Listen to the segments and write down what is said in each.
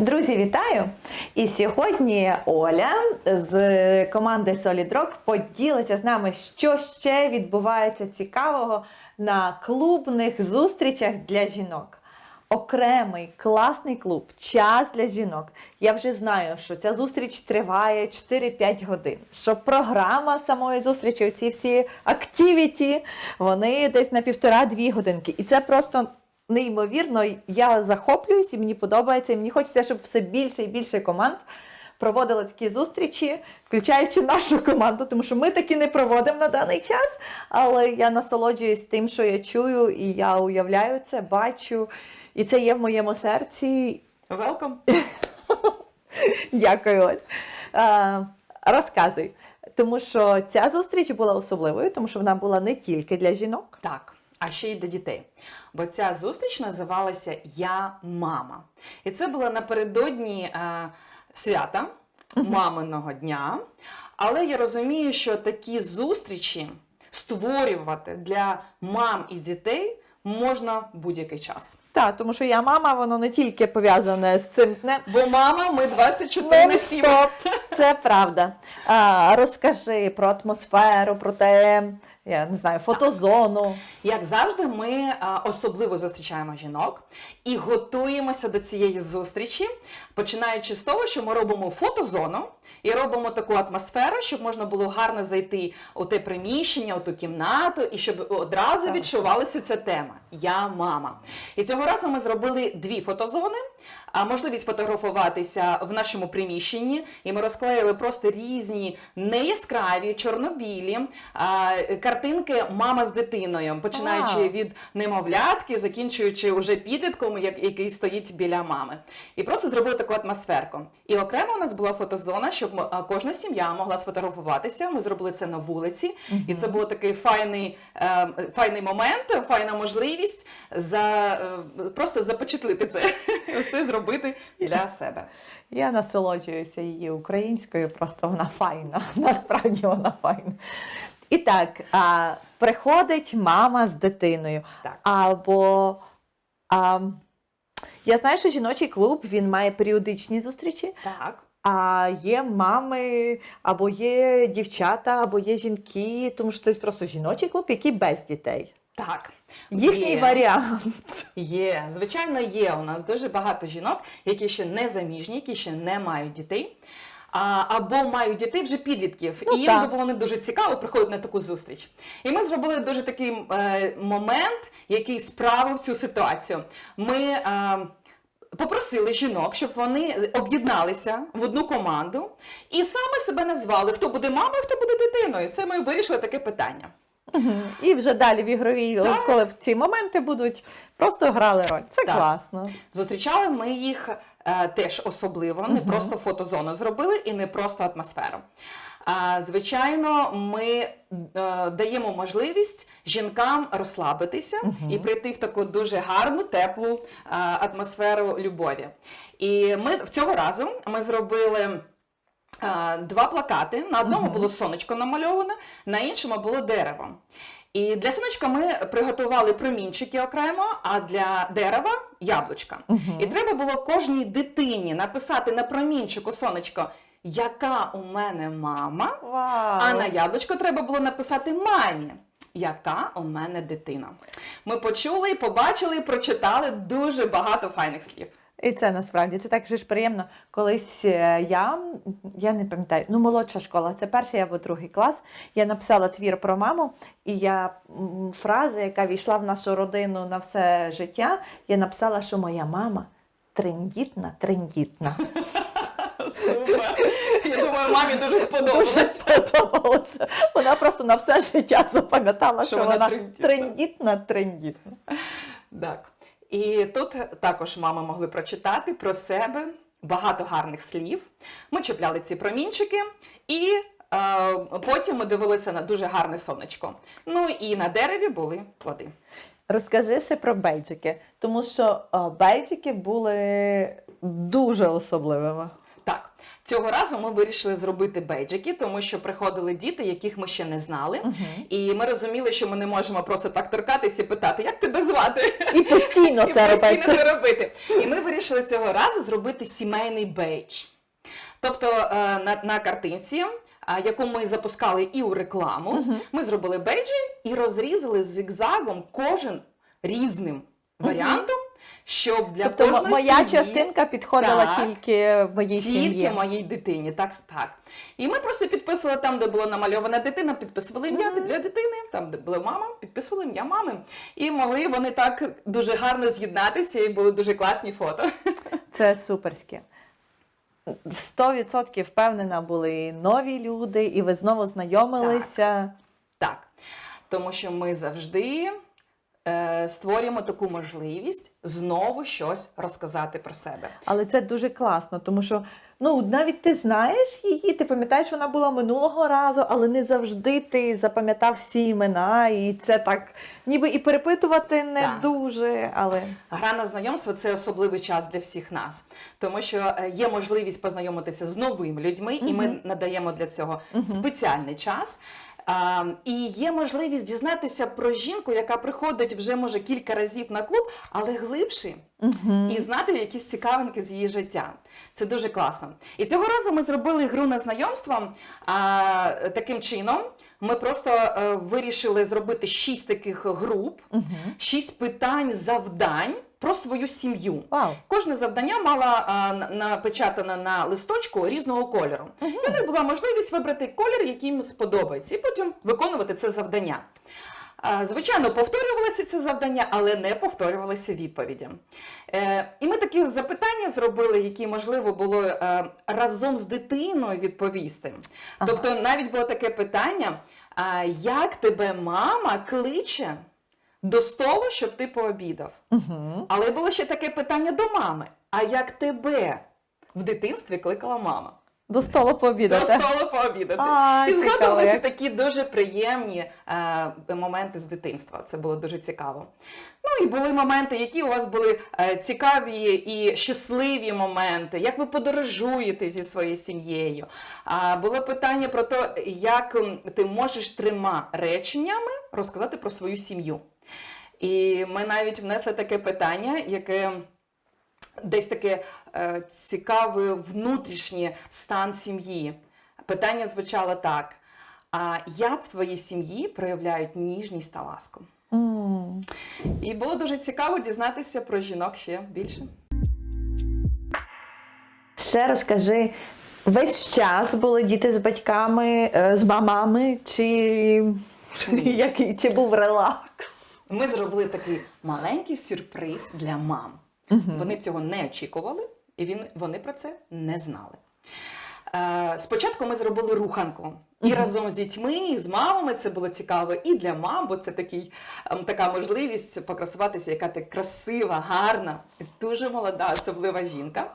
Друзі, вітаю! І сьогодні Оля з команди Solid Rock поділиться з нами, що ще відбувається цікавого на клубних зустрічах для жінок. Окремий класний клуб, час для жінок. Я вже знаю, що ця зустріч триває 4-5 годин. Що програма самої зустрічі, ці всі активіті, вони десь на півтора-дві годинки. І це просто неймовірно. Я захоплююсь і мені подобається. І мені хочеться, щоб все більше і більше команд проводили такі зустрічі, включаючи нашу команду, тому що ми такі не проводимо на даний час. Але я насолоджуюсь тим, що я чую, і я уявляю це, бачу. І це є в моєму серці. Welcome. Дякую, Оль. А, розказуй. Тому що ця зустріч була особливою, тому що вона була не тільки для жінок. Так, а ще й для дітей. Бо ця зустріч називалася Я мама. І це було напередодні е, свята маминого дня. Але я розумію, що такі зустрічі створювати для мам і дітей можна будь-який час. Так, тому що я мама, воно не тільки пов'язане з цим днем. Бо мама, ми 24 на 7. Стоп, це правда. А, розкажи про атмосферу, про те, я не знаю, фотозону. Як завжди, ми особливо зустрічаємо жінок і готуємося до цієї зустрічі, починаючи з того, що ми робимо фотозону і робимо таку атмосферу, щоб можна було гарно зайти у те приміщення, у ту кімнату, і щоб одразу відчувалася ця тема. Я мама. І цього разу ми зробили дві фотозони. А можливість фотографуватися в нашому приміщенні, і ми розклеїли просто різні неяскраві, чорнобілі картинки мама з дитиною, починаючи від немовлятки, закінчуючи уже підлітком, який стоїть біля мами. І просто зробили таку атмосферку. І окремо у нас була фотозона, щоб кожна сім'я могла сфотографуватися. Ми зробили це на вулиці, і це був такий файний, е, файний момент, файна можливість за е, просто запечатлити це, це зробити для себе. Я насолоджуюся її українською, просто вона файна. Насправді вона файна. І так, а, приходить мама з дитиною. Так. Або а, я знаю, що жіночий клуб він має періодичні зустрічі. Так. А є мами, або є дівчата, або є жінки, тому що це просто жіночий клуб, який без дітей. Так, Їхній Є. варіант. Є, звичайно, є у нас дуже багато жінок, які ще не заміжні, які ще не мають дітей. А, або мають дітей вже підлітків, Ну, і їм так. було не дуже цікаво приходити на таку зустріч. І ми зробили дуже такий е, момент, який справив цю ситуацію. Ми е, попросили жінок, щоб вони об'єдналися в одну команду і саме себе назвали, хто буде мамою, хто буде дитиною. Це ми вирішили таке питання. І вже далі в ігровій, Так. коли в ці моменти будуть, просто грали роль. Це Так. класно. Зустрічали ми їх е, теж особливо, не Мгм. просто фотозону зробили і не просто атмосферу. А, звичайно, ми е, даємо можливість жінкам розслабитися Мгм. і прийти в таку дуже гарну, теплу е, атмосферу любові. І ми в цього разу ми зробили. Два плакати. На одному було сонечко намальоване, на іншому було дерево. І для сонечка ми приготували промінчики окремо, а для дерева яблучка. І треба було кожній дитині написати на промінчику сонечко, яка у мене мама, Вау. а на яблучко треба було написати мамі. Яка у мене дитина? Ми почули, побачили, прочитали дуже багато файних слів. І це насправді це так же ж приємно. Колись е, я, я не пам'ятаю, ну молодша школа, це перший або другий клас. Я написала твір про маму, і я фраза, яка війшла в нашу родину на все життя, я написала, що моя мама трендітна, трендітна. Супер! Я думаю, мамі дуже Дуже сподобалося. Вона просто на все життя запам'ятала, що, Що вона трендітна, трендітна. Так. І тут також мами могли прочитати про себе багато гарних слів. Ми чіпляли ці промінчики і е, потім ми дивилися на дуже гарне сонечко. Ну і на дереві були плоди. Розкажи ще про бейджики, тому що е, бейджики були дуже особливими. Цього разу ми вирішили зробити бейджики, тому що приходили діти, яких ми ще не знали. Мгм. І ми розуміли, що ми не можемо просто так торкатися і питати, як тебе звати? І постійно і це постійно робити. це робити. І ми вирішили цього разу зробити сімейний бейдж. Тобто е, на, на картинці, яку ми запускали і у рекламу, Мгм. ми зробили бейджі і розрізали зигзагом кожен різним варіантом, щоб для Тобто кожної моя сім'ї... частинка підходила Так. тільки моїй Тільки сім'ї. моїй дитині, так так. І ми просто підписували там, де була намальована дитина, підписували ім'я для дитини, там, де була мама, підписували ім'я мами. І могли вони так дуже гарно з'єднатися, і були дуже класні фото. Це суперське. В 100% впевнена були нові люди, і ви знову знайомилися. Так. Тому що ми завжди створюємо таку можливість знову щось розказати про себе. Але це дуже класно, тому що ну навіть ти знаєш її, ти пам'ятаєш, вона була минулого разу, але не завжди ти запам'ятав всі імена, і це так, ніби і перепитувати не Так. дуже. Але Гра на знайомство це особливий час для всіх нас, тому що е, є можливість познайомитися з новими людьми, і ми надаємо для цього Мгм. спеціальний час. А, і є можливість дізнатися про жінку, яка приходить вже може кілька разів на клуб, але глибше, угу. і знати якісь цікавинки з її життя. Це дуже класно. І цього разу ми зробили гру на знайомство а, таким чином. Ми просто е, вирішили зробити шість таких груп, Угу. шість питань, завдань про свою сім'ю. Вау. Кожне завдання мала а, на- напечатане на листочку різного кольору. І у них була можливість вибрати колір, який їм сподобається, і потім виконувати це завдання. Звичайно, повторювалося це завдання, але не повторювалися відповіді. Е, і ми такі запитання зробили, які можливо було е, разом з дитиною відповісти. Тобто навіть було таке питання: як тебе мама кличе до столу, щоб ти пообідав? Угу. Але було ще таке питання до мами: а як тебе в дитинстві кликала мама? До столу До пообідати. столу пообідати. А, І згадувалися такі дуже приємні е, моменти з дитинства. Це було дуже цікаво. Ну і були моменти, які у вас були е, цікаві і щасливі моменти, як ви подорожуєте зі своєю сім'єю. А було питання про те, як ти можеш трьома реченнями розказати про свою сім'ю. І ми навіть внесли таке питання, яке десь таке е, цікавий внутрішній стан сім'ї. Питання звучало так: а як в твоїй сім'ї проявляють ніжність та ласку? М. І було дуже цікаво дізнатися про жінок ще більше. Ще розкажи, весь час були діти з батьками, е, з мамами, чи, який, чи був релакс? Ми зробили такий маленький сюрприз для мам. Вони цього не очікували, і він, вони про це не знали. Е, спочатку ми зробили руханку. І разом з дітьми, і з мамами це було цікаво і для мам, бо це такий, ем, така можливість покрасуватися, яка ти красива, гарна, дуже молода, особлива жінка.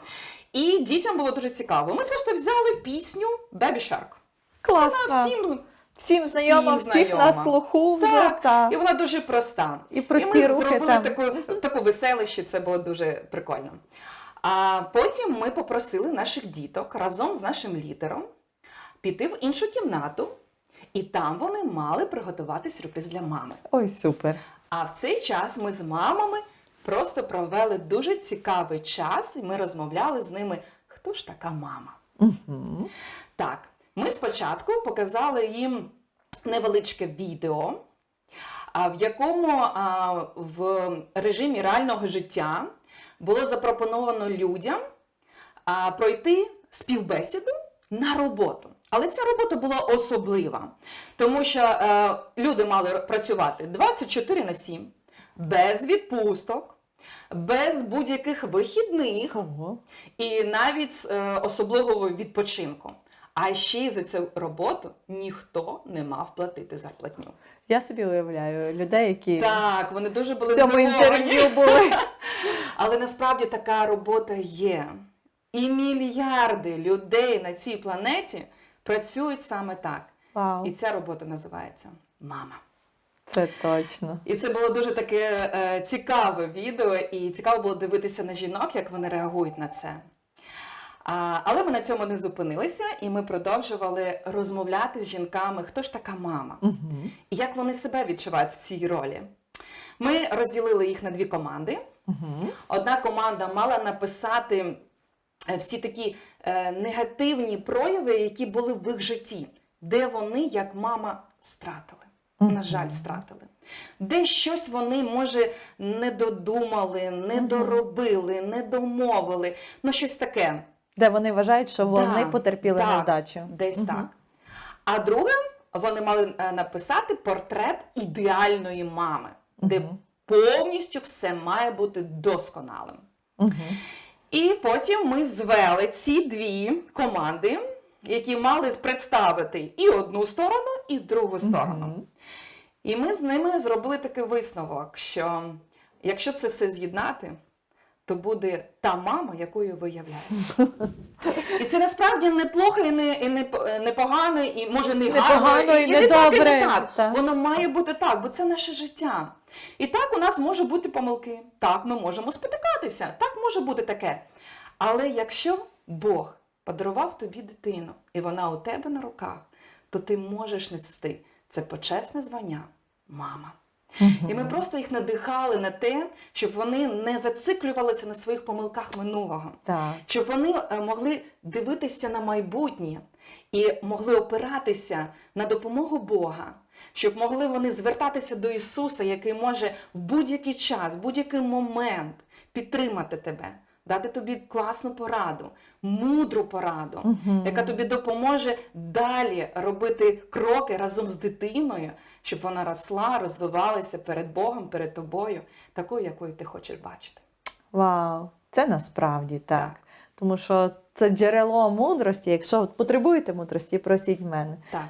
І дітям було дуже цікаво. Ми просто взяли пісню Baby Shark. Класно. Вона всім всім знайома, всім всіх на слуху вже. Так, та. і вона дуже проста. І прості і ми рухи зробили там. таку, таку веселище, це було дуже прикольно. А потім ми попросили наших діток разом з нашим лідером піти в іншу кімнату, і там вони мали приготувати сюрприз для мами. Ой, супер. А в цей час ми з мамами просто провели дуже цікавий час, і ми розмовляли з ними, хто ж така мама. Угу. Так, ми спочатку показали їм невеличке відео, в якому в режимі реального життя було запропоновано людям пройти співбесіду на роботу. Але ця робота була особлива, тому що е, люди мали працювати 24 на 7, без відпусток, без будь-яких вихідних Ого. і навіть е, особливого відпочинку. А ще й за цю роботу ніхто не мав платити зарплатню. Я собі уявляю людей, які Так, вони дуже були в цьому інтерв'ю були. Але насправді така робота є. І мільярди людей на цій планеті працюють саме так. Вау, І ця робота називається Мама. це точно. І це було дуже таке е, цікаве відео, і цікаво було дивитися на жінок, як вони реагують на це. Але ми на цьому не зупинилися, і ми продовжували розмовляти з жінками, хто ж така мама, Угу. і як вони себе відчувають в цій ролі. Ми розділили їх на дві команди. Угу. Одна команда мала написати е, всі такі е, негативні прояви, які були в їх житті, де вони, як мама, стратили. На жаль, стратили. Де щось вони, може, не додумали, не доробили, не домовили. Ну, щось таке. Де вони вважають, що вони Да, потерпіли так, невдачу. Десь Мгм. так. А друге, вони мали е, написати портрет ідеальної мами, де повністю все має бути досконалим. Угу. І потім ми звели ці дві команди, які мали представити і одну сторону, і другу сторону. І ми з ними зробили такий висновок, що якщо це все з'єднати, то буде та мама, якою ви являєтесь. І це насправді не плохо і не, і не, не погано, і може не Не гарно, погано, і не не так, і добре. не так. Так. Воно має бути так, бо це наше життя. І так у нас може бути помилки. Так, ми можемо спотикатися. Так може бути таке. Але якщо Бог подарував тобі дитину, і вона у тебе на руках, то ти можеш нести це почесне звання мама. І ми просто їх надихали на те, щоб вони не зациклювалися на своїх помилках минулого, Так. щоб вони е, могли дивитися на майбутнє і могли опиратися на допомогу Бога, щоб могли вони звертатися до Ісуса, який може в будь-який час, в будь-який момент підтримати тебе, дати тобі класну пораду, мудру пораду, Мгм. яка тобі допоможе далі робити кроки разом з дитиною, щоб вона росла, розвивалася перед Богом, перед тобою, такою, якою ти хочеш бачити. Вау, це насправді так. Так. Тому що це джерело мудрості. Якщо потребуєте мудрості, просіть в мене. Так.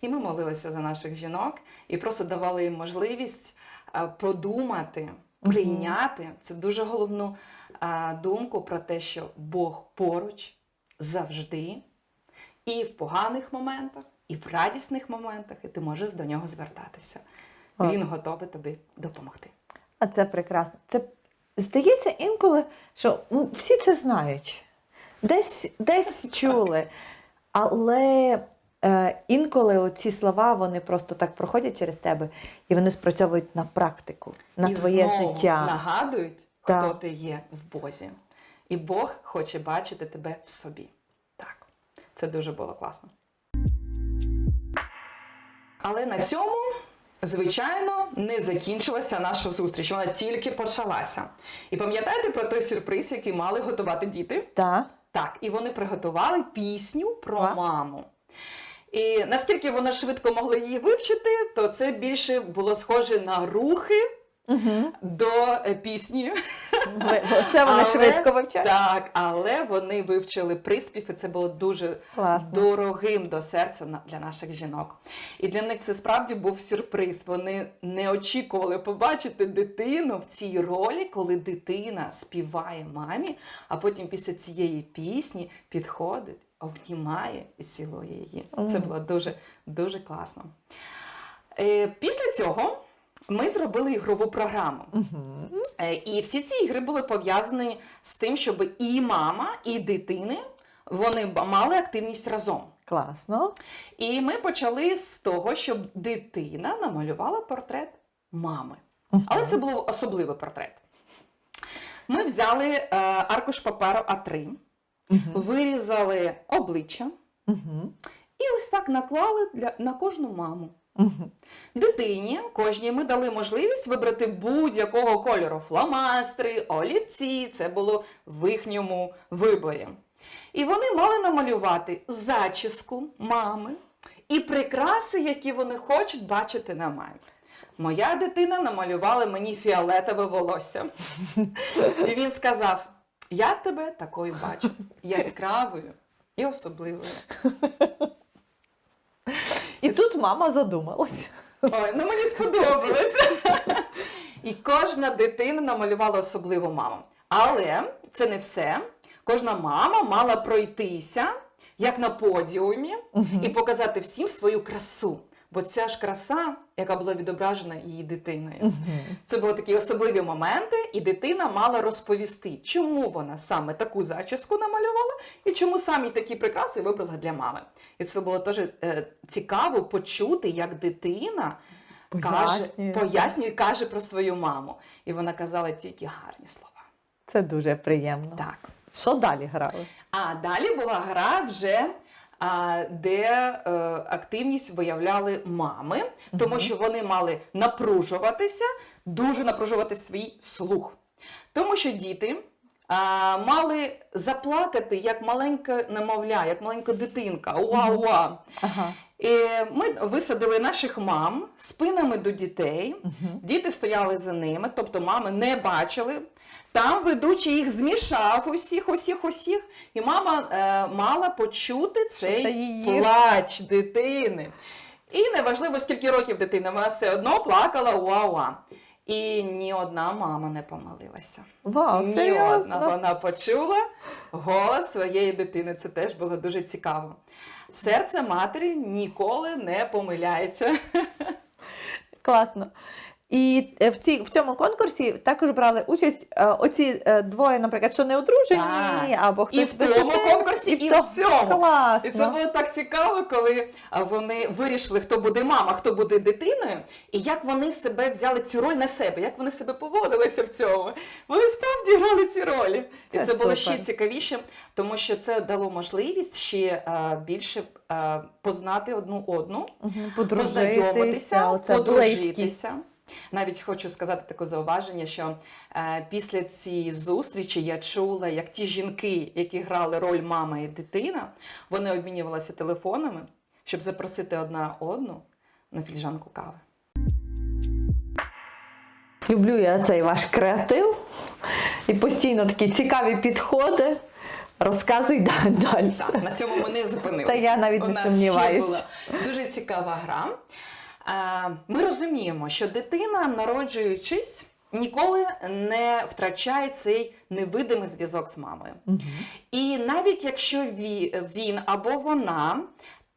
І ми молилися за наших жінок і просто давали їм можливість подумати, Мгм. Прийняти це дуже головну а, думку про те, що Бог поруч завжди, і в поганих моментах, і в радісних моментах, і ти можеш до нього звертатися. О. Він готовий тобі допомогти. А це прекрасно. Це здається інколи, що ну, всі це знають, десь, десь чули. Але інколи ці слова вони просто так проходять через тебе і вони спрацьовують на практику, на і твоє знову життя. нагадують, Так. хто ти є в Бозі. І Бог хоче бачити тебе в собі. Так, це дуже було класно. Але на цьому, звичайно, не закінчилася наша зустріч. Вона тільки почалася. І пам'ятаєте про той сюрприз, який мали готувати діти? Так. Так, і вони приготували пісню про маму. І наскільки вони швидко могли її вивчити, то це більше було схоже на рухи Угу. до е, пісні. Це вони Але- швидко вивчають. Так, але вони вивчили приспів, і це було дуже Класно. дорогим до серця для наших жінок. І для них це справді був сюрприз. Вони не очікували побачити дитину в цій ролі, коли дитина співає мамі, а потім після цієї пісні підходить, обнімає і цілує її. Це було дуже, дуже класно. Е, Після цього ми зробили ігрову програму. Е, І всі ці ігри були пов'язані з тим, щоб і мама, і дитини вони мали активність разом. Класно. І ми почали з того, щоб дитина намалювала портрет мами. Але це був особливий портрет. Ми взяли е, аркуш паперу А3, Угу. вирізали обличчя Угу. і ось так наклали для, на кожну маму. Угу. Дитині кожній ми дали можливість вибрати будь-якого кольору фломастери, олівці. Це було в їхньому виборі. І вони мали намалювати зачіску мами і прикраси, які вони хочуть бачити на мамі. Моя дитина намалювала мені фіолетове волосся. І він сказав: Я тебе такою бачу, яскравою і особливою. І тут мама задумалась. Ой, ну мені сподобалось. І кожна дитина намалювала особливу маму. Але це не все. Кожна мама мала пройтися як на подіумі і показати всім свою красу. Бо ця ж краса, яка була відображена її дитиною. Це були такі особливі моменти, і дитина мала розповісти, чому вона саме таку зачіску намалювала і чому саме такі прикраси вибрала для мами. І це було теж е, цікаво почути, як дитина каже, Пояснює. пояснює каже про свою маму. І вона казала тільки гарні слова. Це дуже приємно. Так. Що далі грали? А далі була гра вже. Де е, активність виявляли мами, тому що вони мали напружуватися, дуже напружувати свій слух. Тому що діти а, мали заплакати як маленька немовля, як маленька дитинка. Уа-уа. Ага. І ми висадили наших мам спинами до дітей. Мгм. Діти стояли за ними, тобто мами не бачили. Там ведучий їх змішав усіх, усіх, усіх, і мама е, мала почути цей її. плач дитини. І неважливо, скільки років дитина, вона все одно плакала уа-уа. І ні одна мама не помилилася. Вау, ні серйозно? одна вона почула голос своєї дитини. Це теж було дуже цікаво. Серце матері ніколи не помиляється. Класно. І е, в, цій, в цьому конкурсі також брали участь е, оці е, двоє, наприклад, що не одружені, Так. або хтось І в тому дитини, конкурсі, і в цьому. Класно. І це було так цікаво, коли а, вони вирішили, хто буде мама, хто буде дитиною, і як вони себе взяли цю роль на себе, як вони себе поводилися в цьому. Вони справді грали ці ролі. І Це це, було супер. ще цікавіше, тому що це дало можливість ще а, більше а, познати одну одну, Мгм, познайомитися, Подружитися, близькість. подружитися. Навіть хочу сказати таке зауваження, що е, після цієї зустрічі я чула, як ті жінки, які грали роль мама і дитина, вони обмінювалися телефонами, щоб запросити одна одну на фільжанку кави. Люблю я цей ваш креатив і постійно такі цікаві підходи. Розказуй далі. Так, на цьому ми не зупинилися. Та я навіть У не була дуже цікава гра. Е, Ми розуміємо, що дитина, народжуючись, ніколи не втрачає цей невидимий зв'язок з мамою. Угу. І навіть якщо він або вона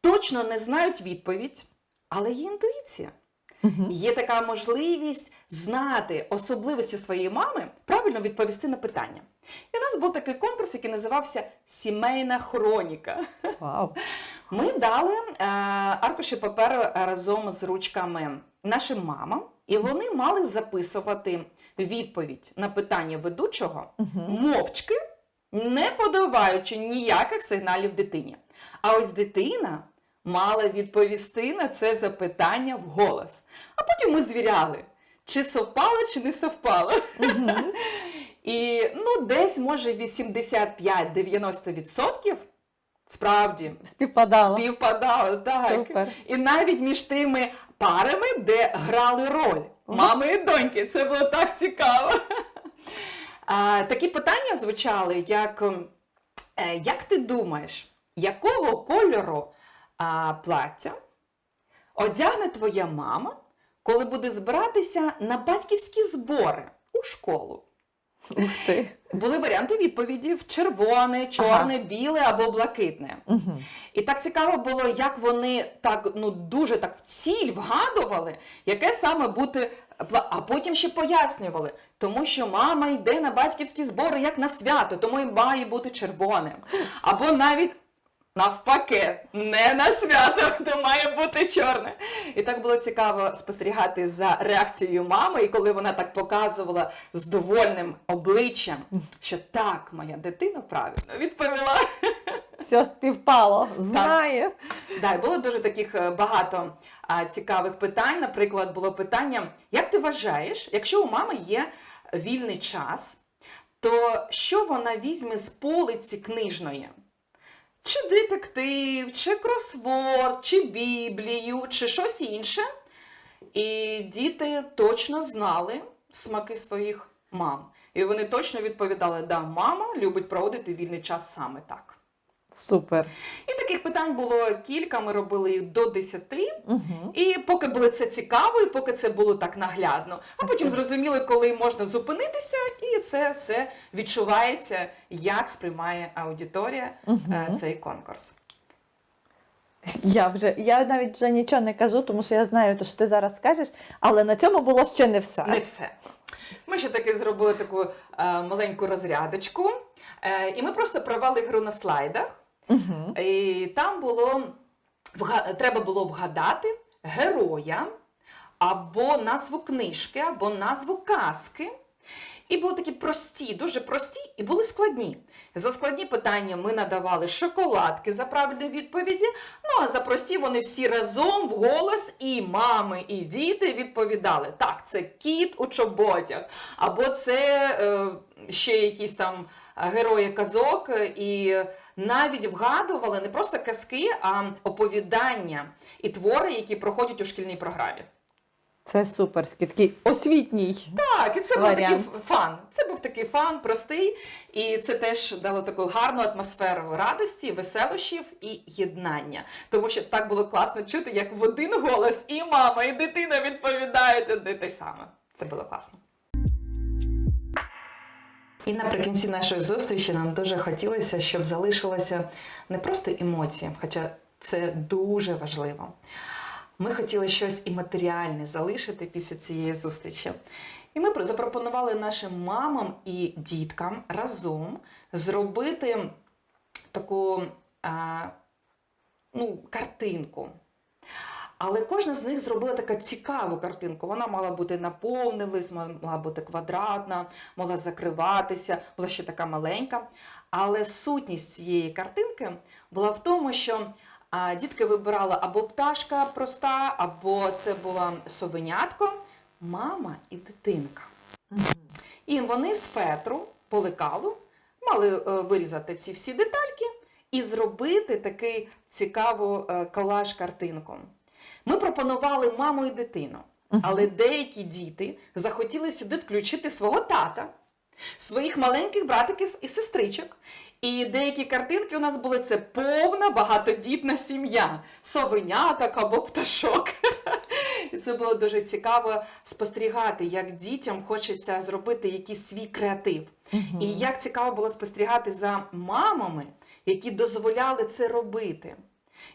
точно не знають відповідь, але є інтуїція. Мгм. Є така можливість знати особливості своєї мами, правильно відповісти на питання. І у нас був такий конкурс, який називався Сімейна хроніка. Вау. Ми дали е, аркуші паперу разом з ручками нашим мамам, і вони мали записувати відповідь на питання ведучого Мгм. мовчки, не подаваючи ніяких сигналів дитині. А ось дитина мала відповісти на це запитання вголос. А потім ми звіряли, чи совпало, чи не совпало. І ну, десь, може, 85-90% справді Співпадало. співпадало. Так. Супер. І навіть між тими парами, де грали роль мами і доньки. Це було так цікаво. А, такі питання звучали, як ем, е, як ти думаєш, якого кольору а, плаття одягне твоя мама, коли буде збиратися на батьківські збори у школу? Ух ти. Були варіанти відповідів: червоне, чорне, біле або блакитне. Мгм. І так цікаво було, як вони так ну дуже так в ціль вгадували, яке саме бути а потім ще пояснювали, тому що мама йде на батьківські збори як на свято, тому і має бути червоним. Або навіть навпаки, не на свято, то має бути чорне. І так було цікаво спостерігати за реакцією мами, і коли вона так показувала з довольним обличчям, що так, моя дитина правильно відповіла. Все співпало. Знає. Да, і було дуже таких е, багато а, цікавих питань. Наприклад, було питання: як ти вважаєш, якщо у мами є вільний час, то що вона візьме з полиці книжної? Чи детектив, чи кросворд, чи Біблію, чи щось інше? І діти точно знали смаки своїх мам. І вони точно відповідали: да, мама любить проводити вільний час саме так. Супер. І таких питань було кілька, ми робили їх до 10. Угу. І поки було це цікаво, і поки це було так наглядно. А потім зрозуміли, коли можна зупинитися, і це все відчувається, як сприймає аудиторія Мгм. цей конкурс. Я вже я навіть вже нічого не кажу, тому що я знаю, то, що ти зараз скажеш, але на цьому було ще не все. Не все. Ми ще таки зробили таку е, маленьку розрядочку, е, і ми просто провели гру на слайдах. Угу. І там було треба було вгадати героя або назву книжки, або назву казки. І були такі прості, дуже прості, і були складні. За складні питання ми надавали шоколадки за правильні відповіді. Ну а за прості вони всі разом вголос, і мами, і діти відповідали: так, це кіт у чоботях, або це е, ще якісь там е, герої казок, е, і навіть вгадували не просто казки, а оповідання і твори, які проходять у шкільній програмі. Це суперський, такий освітній. Так, і це був такий фан. Це був такий фан, простий, і це теж дало таку гарну атмосферу радості, веселощів і єднання. Тому що так було класно чути, як в один голос і мама, і дитина відповідають одне те саме. Це було класно. І наприкінці нашої зустрічі нам дуже хотілося, щоб залишилося не просто емоції, хоча це дуже важливо. Ми хотіли щось і матеріальне залишити після цієї зустрічі. І ми запропонували нашим мамам і діткам разом зробити таку а, ну, картинку. Але кожна з них зробила таку цікаву картинку. Вона мала бути наповнена лист, мала бути квадратна, могла закриватися, була ще така маленька. Але сутність цієї картинки була в тому, що дітки вибирали або пташка проста, або це була совенятко, мама і дитинка. І вони з фетру по лекалу мали е, вирізати ці всі детальки і зробити такий цікаву е, колаж-картинку. Ми пропонували маму і дитину, але деякі діти захотіли сюди включити свого тата, своїх маленьких братиків і сестричок. І деякі картинки у нас були це повна багатодітна сім'я, совеняток або пташок. І це було дуже цікаво спостерігати, як дітям хочеться зробити якийсь свій креатив. Мгм. І як цікаво було спостерігати за мамами, які дозволяли це робити.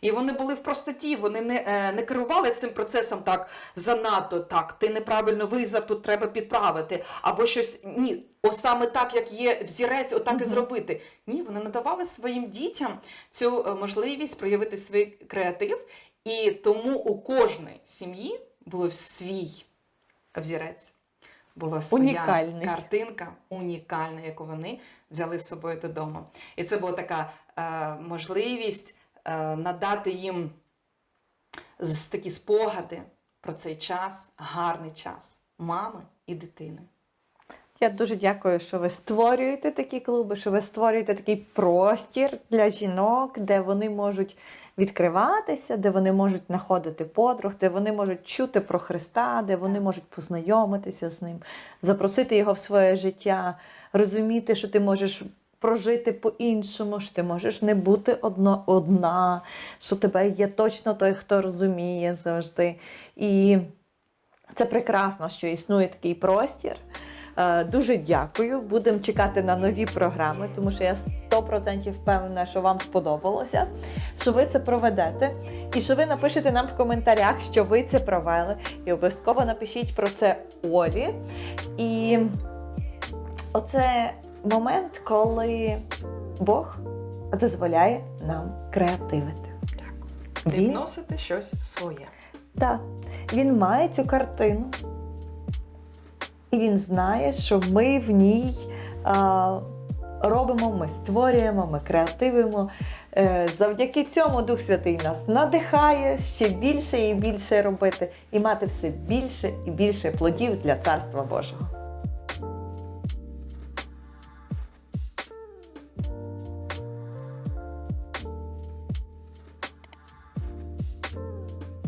І вони були в простоті, вони не, е, не керували цим процесом так занадто так. Ти неправильно вирізав, тут треба підправити. Або щось ні, ось саме так, як є взірець, отак і зробити. Ні, вони надавали своїм дітям цю е, можливість проявити свій креатив, і тому у кожної сім'ї було свій взірець. Була своя Унікальний. картинка, унікальна, яку вони взяли з собою додому. І це була така е, можливість надати їм такі спогади про цей час, гарний час мами і дитини. Я дуже дякую, що ви створюєте такі клуби, що ви створюєте такий простір для жінок, де вони можуть відкриватися, де вони можуть знаходити подруг, де вони можуть чути про Христа, де вони можуть познайомитися з ним, запросити його в своє життя, розуміти, що ти можеш прожити по-іншому, що ти можеш не бути одно, одна, що тебе є точно той, хто розуміє завжди. І це прекрасно, що існує такий простір. Е, Дуже дякую. Будемо чекати на нові програми, тому що я 100% впевнена, що вам сподобалося, що ви це проведете, і що ви напишете нам в коментарях, що ви це провели. І обов'язково напишіть про це Олі. І оце момент, коли Бог дозволяє нам креативити. Не Він вносити щось своє. так, він має цю картину, і він знає, що ми в ній а, робимо, ми створюємо, ми креативимо. Е, Завдяки цьому Дух Святий нас надихає ще більше і більше робити і мати все більше і більше плодів для Царства Божого.